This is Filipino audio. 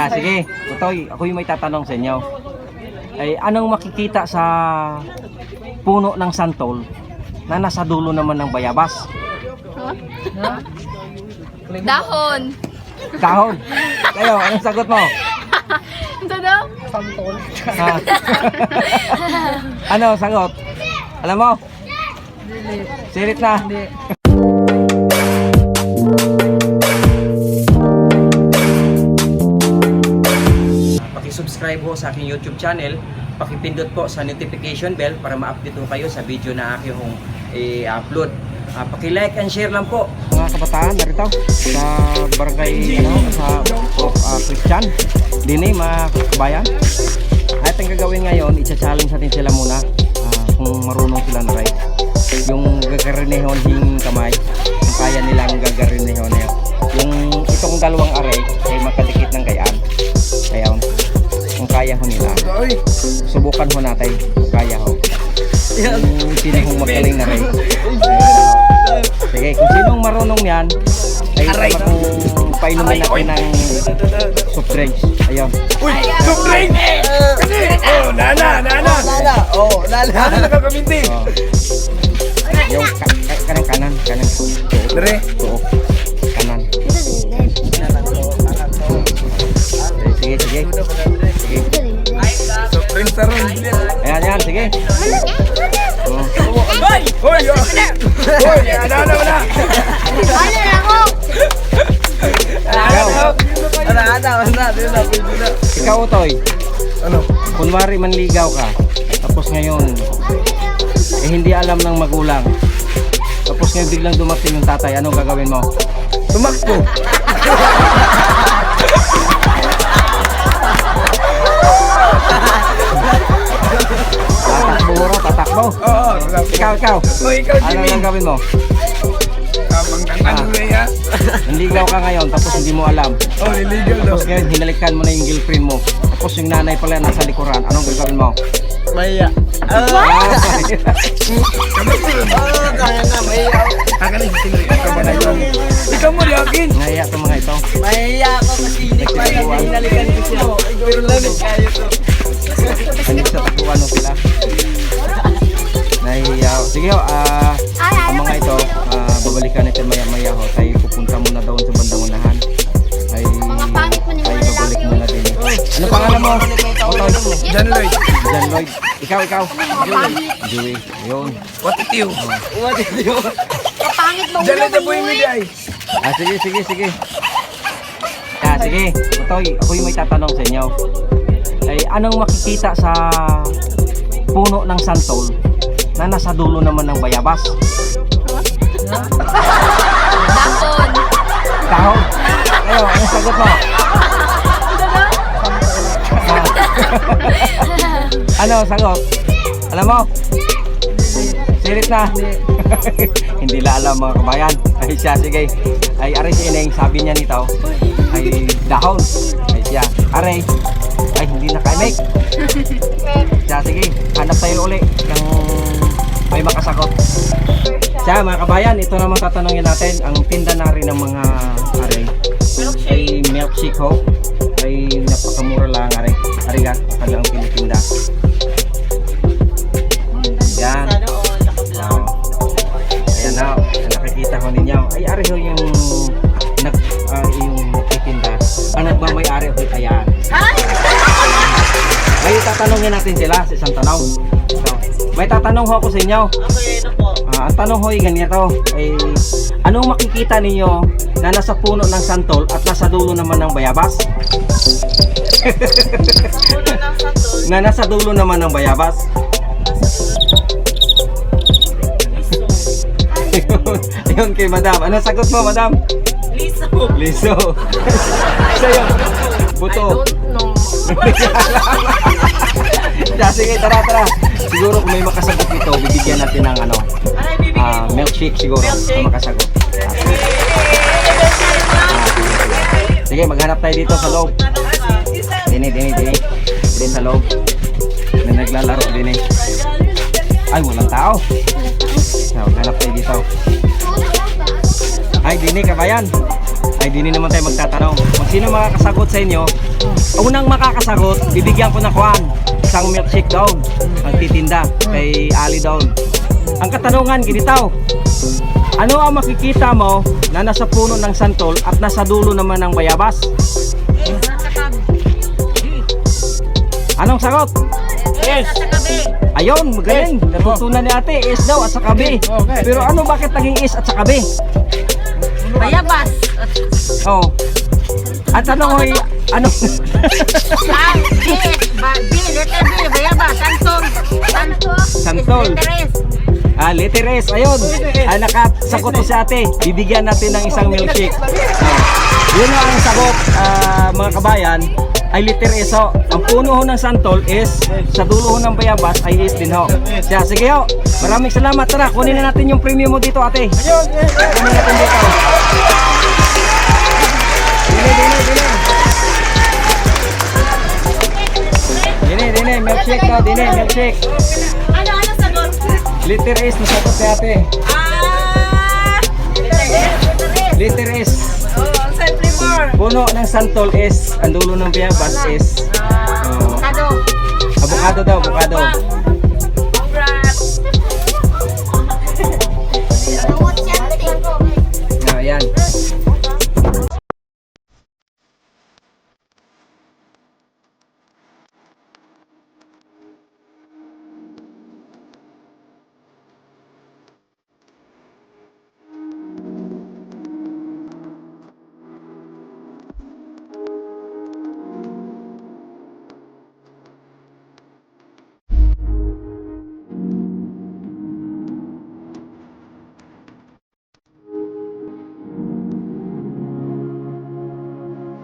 Ah, sige. Utoy, ako yung may tatanong sa inyo. Ay, anong makikita sa puno ng santol na nasa dulo naman ng bayabas? Dahon. Kahon. Kayo, anong sagot mo? Ito daw? Ha? ano sagot? Alam mo? Sirit na. Paki-subscribe po sa aking YouTube channel. Paki-pindot po sa notification bell para ma-update po kayo sa video na aking i-upload. Ah, paki-like and share lang po. Mga kabataan, narito sa barangay ano, sa uh, Christian. Dini mga kabayan. At ang gagawin ngayon, i-challenge natin sila muna ah, kung marunong sila na ride. Yung gagarinehon hing kamay, kung kaya nilang gagarinehon. Yung itong dalawang aray ay makadikit kaya ho nila. Subukan ho natin kung kaya ho. Kung sino hong magaling na ride. Sige, kung sinong marunong yan, ay tama kung painumin natin ng soft drinks. Ayun. Uy, soft drink! Kasi, oh, nana, nana. Nana, oh, nana. Nana nakakaminti. Oh. Soft drink sa ron. Ayan, ayan, sige. Oh. Hoy! Hoy! Hoy! Nana mo na! Ano na ako? Nana, nana, nana, nana. ikaw, Toy. Ano? Kunwari manligaw ka. Tapos ngayon, eh hindi alam ng magulang. Tapos ngayon biglang dumating yung tatay, anong gagawin mo? Tumakbo. Ikaw, ikaw. Oh, ikaw, Ano Jimmy. ang gawin mo? Habang tangan mo ya. Nanligaw ka ngayon, tapos hindi mo alam. Oh, illegal daw. Tapos ngayon, hinalikan mo na yung girlfriend mo. Tapos yung nanay pala nasa likuran. Anong gagawin mo? Maya. Ah, Oh, kaya na, maya. Yung tingin. Ikaw ba na yun? Ikaw mo yakin. Ngaya itong mga ito. Maya ako kasi hindi pa lang Nagtitiwala. hinalikan ko siya. Pero lamig kayo to. Kanig sa takuan mo sila. Nahihiya. Sige ho, ah, ang mga ito, ah, babalikan natin maya maya ho. Tayo pupunta muna doon sa bandang unahan. Ay, Mga pangit mo tayo yung mga babalik lalaki. muna din. Ano pangalan mo? Otoy. John Lloyd. John Lloyd. Ikaw, ikaw. Joey. Ayun. What it you? What is yun? Kapangit mo John Lloyd na po mo yung eh. media ay. Ah, sige, sige, sige. Ah, sige. Otoy, ako yung may tatanong sa inyo. Ay, anong makikita sa puno ng santol na nasa dulo naman ng bayabas? Dahon. Kahon. Ayo, anong sagot mo? Ano sagot? Alam mo? Sirit na. Hindi la alam mga kabayan. Ay siya, sige. Ay, aray si Ineng, sabi niya nito, ay dahon. Ay siya, aray. Ay, hindi na kay Siya, sige. Hanap tayo uli. Yung may makasagot. Siya, mga kabayan, ito naman tatanungin natin. Ang tinda na rin ng mga aray ay milkshake ho. Ay napakamura lang aray. Aray ka, kanilang tinitinda. Yan. Wow. Ayan na, nakikita ko ninyo. Ay, ari ho yung nag, ah, yung nagtitinda. Ang nagmamay-ari ho, ayan. May tatanungin natin sila sa isang tanong. So, may tatanong ho ako sa inyo. Ah, ang tanong ho ay ganito, ay anong makikita ninyo na nasa puno ng santol at nasa dulo naman ng bayabas? na nasa dulo naman ng bayabas. Ayun, ayun kay madam. Ano sagot mo, madam? Liso. Liso. Sa'yo. Buto. know. Yeah, sige, tara, tara. Siguro kung may makasagot dito, bibigyan natin ng ano, ah, milkshake siguro. Kung makasagot. Sige, maghanap tayo dito sa loob. Dini, dini, dini. Dini sa loob. Na naglalaro, dini. Ay, walang tao. So, maghanap tayo dito. Ay, dini, kabayan. ay dini naman tayo magtatanong. Kung sino makakasagot sa inyo, unang makakasagot, bibigyan ko na kuan isang milkshake daw ang titinda kay Ali daw. Ang katanungan ginitaw, ano ang makikita mo na nasa puno ng santol at nasa dulo naman ng bayabas? Anong sagot? Yes. Ayun, magaling. Natutunan ni ate, is daw at saka B. Okay. Pero ano bakit naging is at saka B? Bayabas. Oh. At ano hoy, ano? Ah, B. Ba, B. Letter. Santol. Santol. Santol. Letter S. ah, letter S. Ayun. Ah, nakasagot ko si ate. Bibigyan natin ng isang milkshake. Oh. Yun ang sagot, ah, mga kabayan ay letter S ho. Ang puno ho ng santol is sa dulo ho ng bayabas ay is din ho. Siya, sige ho. Maraming salamat. Tara, kunin na natin yung premium mo dito ate. Ayun, eh, eh. Kunin natin dito. Dine, dine, milkshake na, dine, milkshake. Ano, ano sagot? Liter S, nasagot si ate. Ah! Liter S. Oh, simple more. Puno ng santol S, ang dulo ng bayabas S. Oh. Avocado. Avocado daw, avocado.